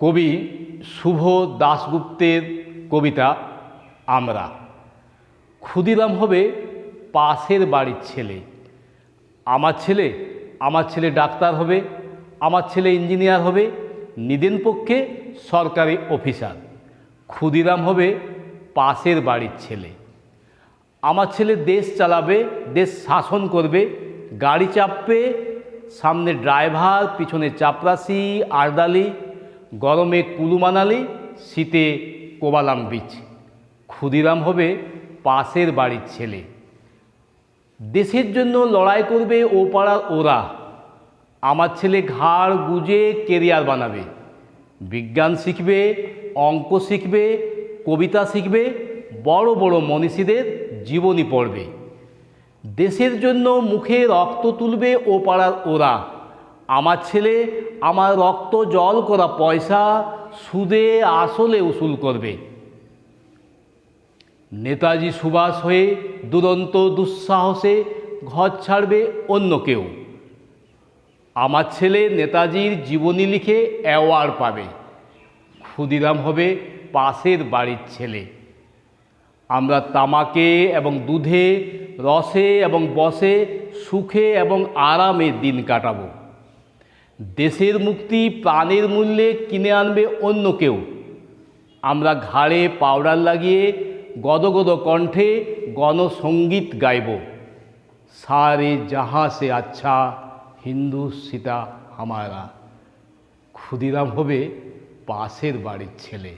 কবি শুভ দাশগুপ্তের কবিতা আমরা। ক্ষুদিরাম হবে পাশের বাড়ির ছেলে। আমার ছেলে আমার ছেলে ডাক্তার হবে, আমার ছেলে ইঞ্জিনিয়ার হবে, নিদেন পক্ষে সরকারি অফিসার। ক্ষুদিরাম হবে পাশের বাড়ির ছেলে। আমার ছেলে দেশ চালাবে, দেশ শাসন করবে, গাড়ি চাপবে, সামনে ড্রাইভার, পিছনে চাপরাশি আরদালি গরমে কুলু মানালি শীতে কোবালাম বিচ। ক্ষুদিরাম হবে পাশের বাড়ির ছেলে। দেশের জন্য লড়াই করবে ও পাড়ার ওরা। আমার ছেলে ঘাড় গুজে কেরিয়ার বানাবে। বিজ্ঞান শিখবে, অঙ্ক শিখবে, কবিতা শিখবে, বড় বড় মনীষীদের জীবনী পড়বে। দেশের জন্য মুখে রক্ত তুলবে ও পাড়ার ওরা। আমার ছেলে আমার রক্ত জল করা পয়সা সুদে আসলে উসুল করবে। নেতাজি সুভাষ হয়ে দুরন্ত দুঃসাহসে ঘর ছাড়বে অন্য কেউ। আমার ছেলে নেতাজির জীবনী লিখে অ্যাওয়ার্ড পাবে। ক্ষুদিরাম হবে পাশের বাড়ির ছেলে। আমরা তামাকে এবং দুধে, রসে এবং বসে সুখে এবং আরামে দিন কাটাবো। দেশের মুক্তি প্রাণের মূল্যে কিনে আনবে অন্য কেউ। আমরা ঘাড়ে পাউডার লাগিয়ে গদগদ কণ্ঠে গণসঙ্গীত গাইব। সারে যাহা সে আচ্ছা হিন্দু সীতা হামারা ক্ষুদিরাম হবে পাশের বাড়ির ছেলে।